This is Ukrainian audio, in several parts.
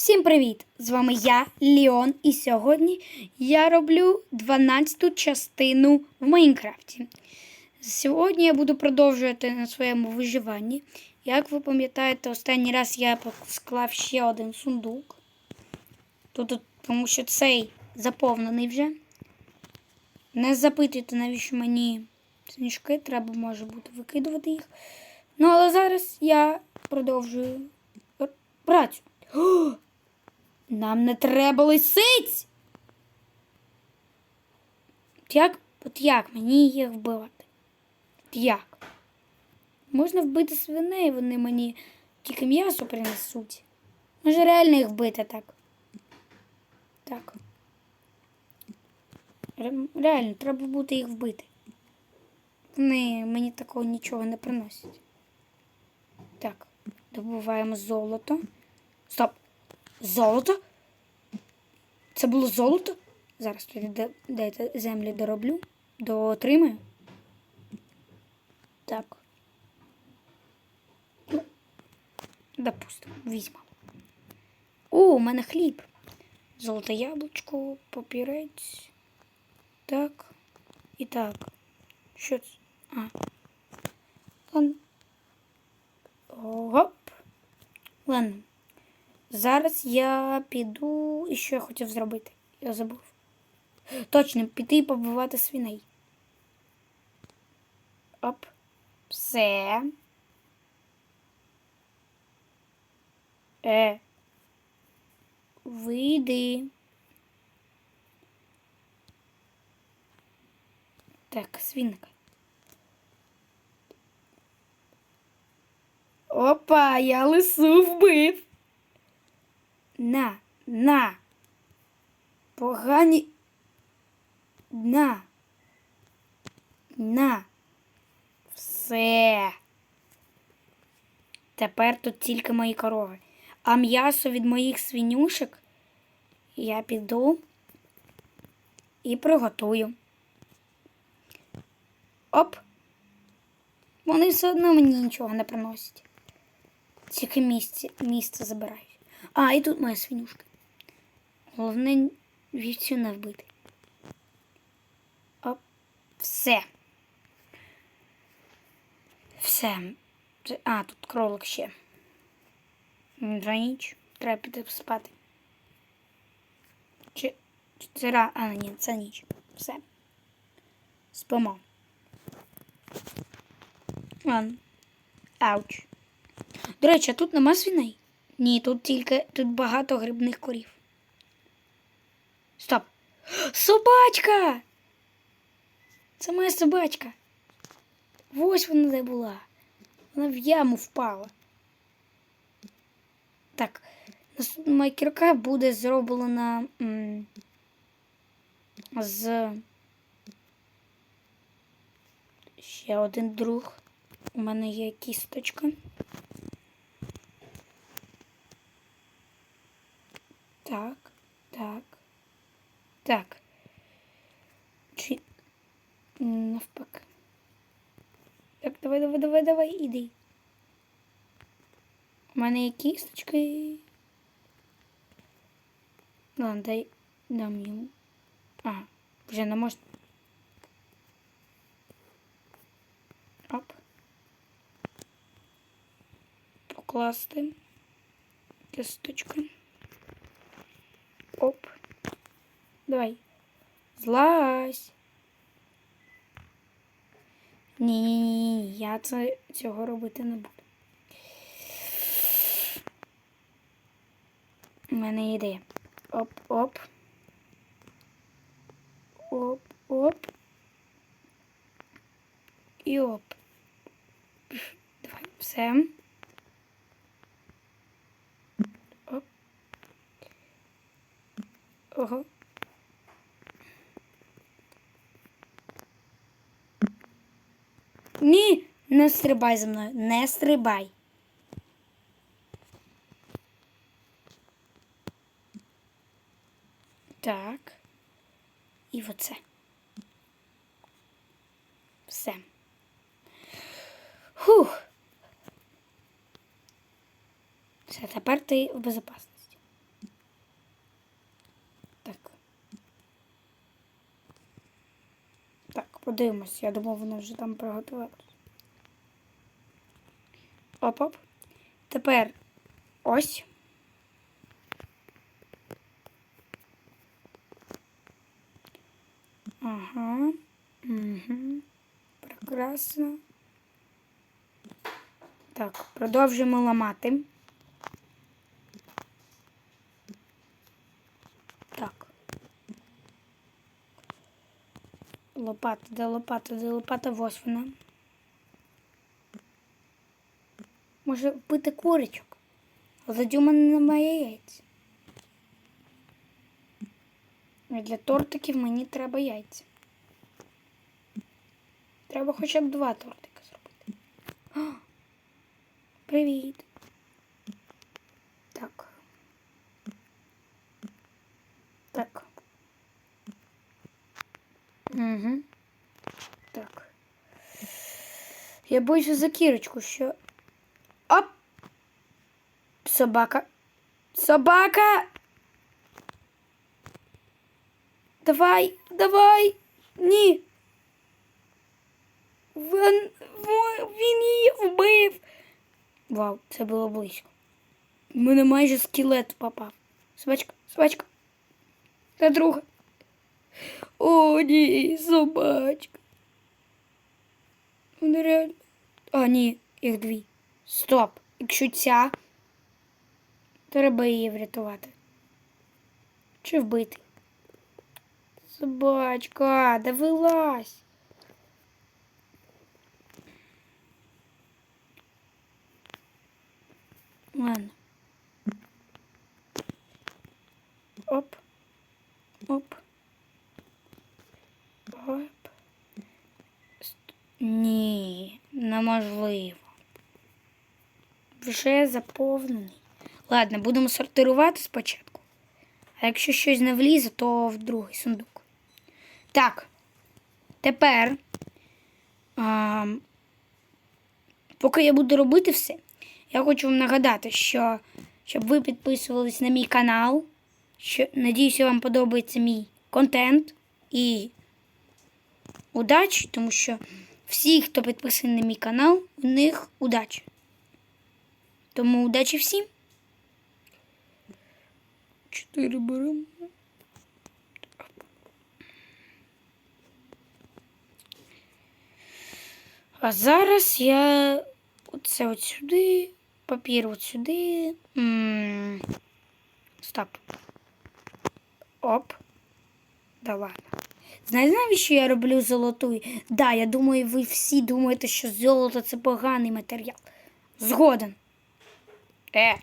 Всім привіт! З вами я, Ліон, і сьогодні я роблю 12-ту частину в Майнкрафті. Сьогодні я буду продовжувати на своєму виживанні. Як ви пам'ятаєте, останній раз я склав ще один сундук. Тут, тому що цей заповнений вже. Не запитуйте, навіщо мені сніжки, треба може бути викидувати їх. Ну, але зараз я продовжую працю. Нам не треба лисиць. От як, от як мені їх вбивати? От як? Можна вбити свиней, вони мені тільки м'ясо принесуть. Може реально їх вбити так. Так. Реально, треба буде їх вбити. Вони мені такого нічого не приносять. Так, добуваємо золото. Стоп! Золото? Це було золото? Зараз тоді дайте землі дороблю. Доотримаю. Так. Ну, допустимо, візьмемо. О, у мене хліб. Золоте яблучко, папірець. Так. І так. Що це? А. Ладно. Гоп. Ладно. Зараз я піду. І що я хотів зробити? Я забув. Точно, піти і побивати свиней. Оп. Все. Е. Вийди. Так, свинка. Опа, я лису вбив. На, на. Погані. На. На. Все. Тепер тут тільки мої корови. А м'ясо від моїх свинюшек я піду і приготую. Оп. Вони все одно мені нічого не приносять. Тільки місце, місце забирають. А, і тут моя свинюшка. Головне вівцю не вбити. Оп, все. Все. А, тут кролик ще. Вже ніч. Треба піти спати. Чи це ра... А, ні, це ніч. Все. Спимо. Ладно. Ауч. До речі, а тут нема свиней? Ні, тут тільки тут багато грибних корів. Стоп. Собачка! Це моя собачка. Ось вона де була. Вона в яму впала. Так, наступна моя кірка буде зроблена з ще один друг. У мене є кісточка. Так, так, так. Чи навпаки. Так, давай, давай, давай, давай, іди. У мене є кісточки. Ладно, дай дам йому. А, вже не можна. Оп. Покласти кісточку. Оп. Давай. Злазь. Ні, ні, ні, я це, цього робити не буду. У мене є ідея. Оп, оп. Оп, оп. І оп. Давай, все. Оп. Ого. Ні, не стрибай за мною, не стрибай. Так. І оце. Все. Фух. Все, тепер ти в безпечності. Подивимось. Я думав, воно вже там приготувалося. Оп-оп. Тепер ось. Ага. Угу. Прекрасно. Так, продовжуємо ламати. Так. Лопата, де лопата, де лопата, ось вона. Може вбити курочок. Але мене немає яйць. А для тортиків мені треба яйця. Треба хоча б два тортика зробити. О, привіт. Так. Так. Угу. Так. Я боюся за кірочку, що. Оп! Собака. Собака! Давай, давай! Ні. Він, він її вбив. Вау, це було близько. У мене майже скелет попав. Собачка, собачка. Та друга. О, ні, собачка. Вони реально. А, ні, їх дві. Стоп. Якщо ця, треба її врятувати. Чи вбити? Собачка, да вилазь. Ладно. Оп. Оп. Оп. Ст- Ні, неможливо. Вже заповнений. Ладно, будемо сортирувати спочатку. А якщо щось не влізе, то в другий сундук. Так. Тепер, а, поки я буду робити все, я хочу вам нагадати, що щоб ви підписувались на мій канал. Що, надіюся, вам подобається мій контент і удачі, тому що всі, хто підписаний на мій канал, у них удача. Тому удачі всім. Чотири беремо. А зараз я оце от сюди, папір от сюди. М, Стоп. Оп. Да ладно. Знаєте, навіщо я роблю золоту? Да, я думаю, ви всі думаєте, що золото це поганий матеріал. Згоден. Е.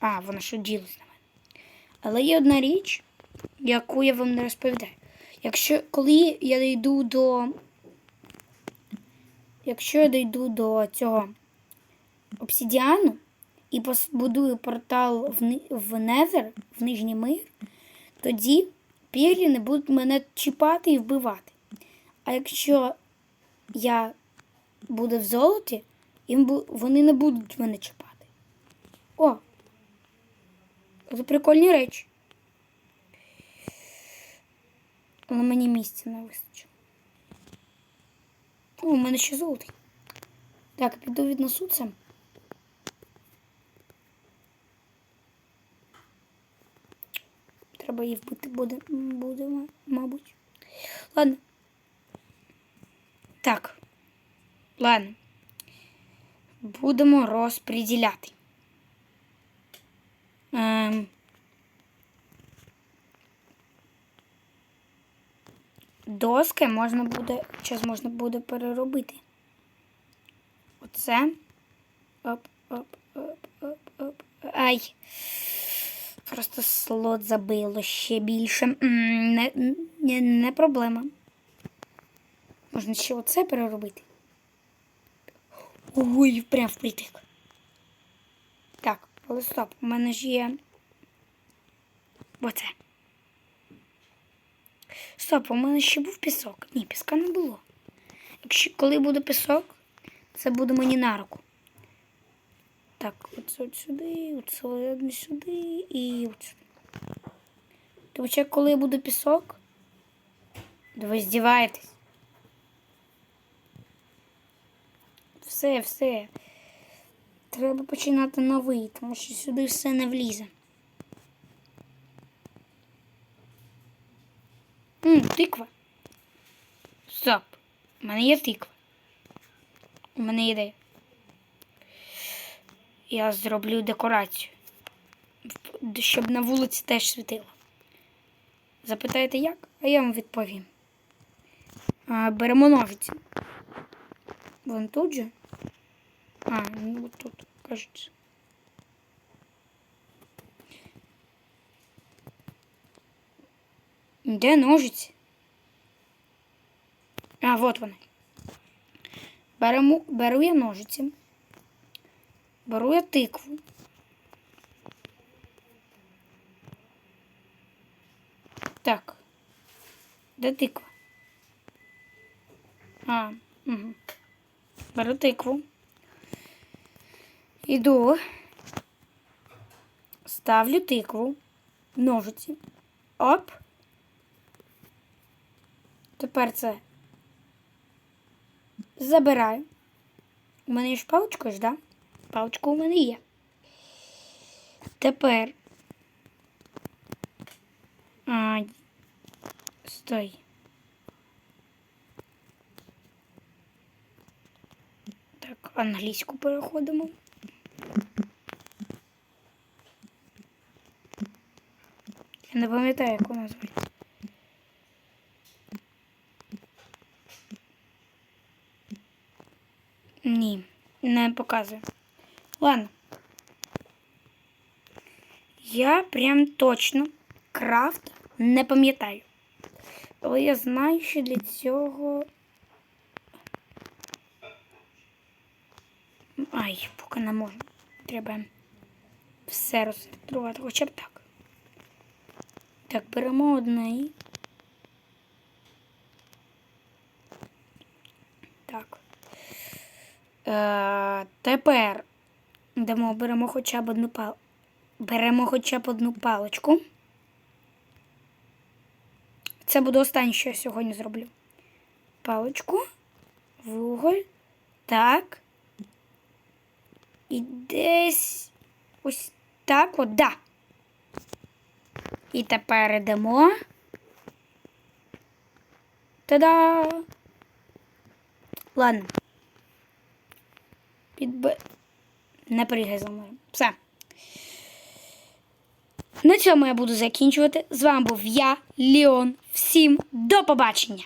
А, вона що ділась на мене. Але є одна річ, яку я вам не розповідаю. Якщо коли я дійду до. Якщо я дійду до цього обсидіану і побудую портал в, в Незер, в Нижній мир, тоді пір'ї не будуть мене чіпати і вбивати. А якщо я буду в золоті, вони не будуть мене чіпати. О! Це прикольні речі. Але мені місця не вистачило. О, у мене ще золотий. Так, піду віднесу це. Треба її вбити буде, буде, ма- мабуть. Ладно. Так. Ладно. Будемо розподіляти. Ем. Доски можна буде, зараз можна буде переробити. Оце. Оп, оп, оп, оп, оп. Ай. Просто слот забило ще більше. Не, не, не проблема. Можна ще оце переробити. Ой, прям впритик. Так, але стоп, у мене ж є. Оце. Стоп, у мене ще був пісок. Ні, піска не було. Якщо коли буде пісок, це буде мені на руку. Так, оце от сюди, оце от сюди і от сюди. Тобто, коли буде пісок, то ви здіваєтесь. Все, все. Треба починати новий, тому що сюди все не влізе. М, тиква. Стоп. У мене є тиква. У мене є ідея. Я зроблю декорацію. Щоб на вулиці теж світило. Запитаєте як? А я вам відповім. А, беремо ножиці. Вон тут же. А, ну тут, кажется. Де ножиці? А, вот вони. Беремо, беру я ножиці. Беру я тикву. Так. Де тиква? А, угу. Беру тикву. Іду. Ставлю тикву. Ножиці. Оп. Тепер це забираю. У мене є ж паличка ж, да? Паличка у мене є. Тепер. А, стой. Так, англійську переходимо. Я не пам'ятаю, як вона звуть. Ні, не показує. Ладно. Я прям точно крафт не пам'ятаю. Але я знаю, що для цього. Ай, поки не можна. Треба все розсортувати, хоча б так. Так, беремо одне. Так. Е, тепер йдемо, беремо хоча б одну пал... Беремо хоча б одну паличку. Це буде останнє, що я сьогодні зроблю. Паличку, вуголь, так. І десь ось так от, да. І тепер йдемо. Та-да! Ладно. Підб... Не пригай за мною. Все. На цьому я буду закінчувати. З вами був я, Ліон. Всім до побачення!